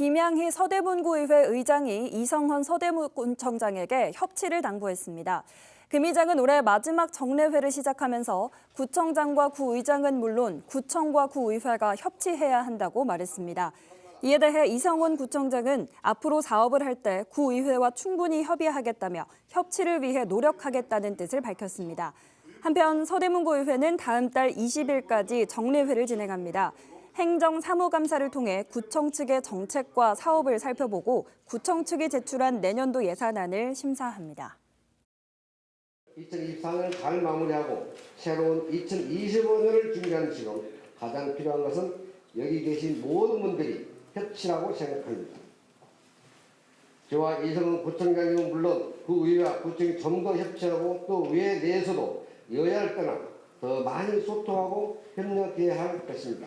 김양희 서대문구의회 의장이 이성헌 서대문구청장에게 협치를 당부했습니다. 금 의장은 올해 마지막 정례회를 시작하면서 구청장과 구의장은 물론 구청과 구의회가 협치해야 한다고 말했습니다. 이에 대해 이성원 구청장은 앞으로 사업을 할 때 구의회와 충분히 협의하겠다며 협치를 위해 노력하겠다는 뜻을 밝혔습니다. 한편 서대문구의회는 다음 달 20일까지 정례회를 진행합니다. 행정 사무감사를 통해 구청 측의 정책과 사업을 살펴보고 구청 측이 제출한 내년도 예산안을 심사합니다. 2024년을 잘 마무리하고 새로운 2025년을 준비하는 지금 가장 필요한 것은 여기 계신 모든 분들이 협치라고 생각합니다. 저와 이성은 구청장님은 물론 그 의회와 구청이 좀 더 협치하고 또 의회 내에서도 여야를 떠나 더 많이 소통하고 협력해야 할 것입니다.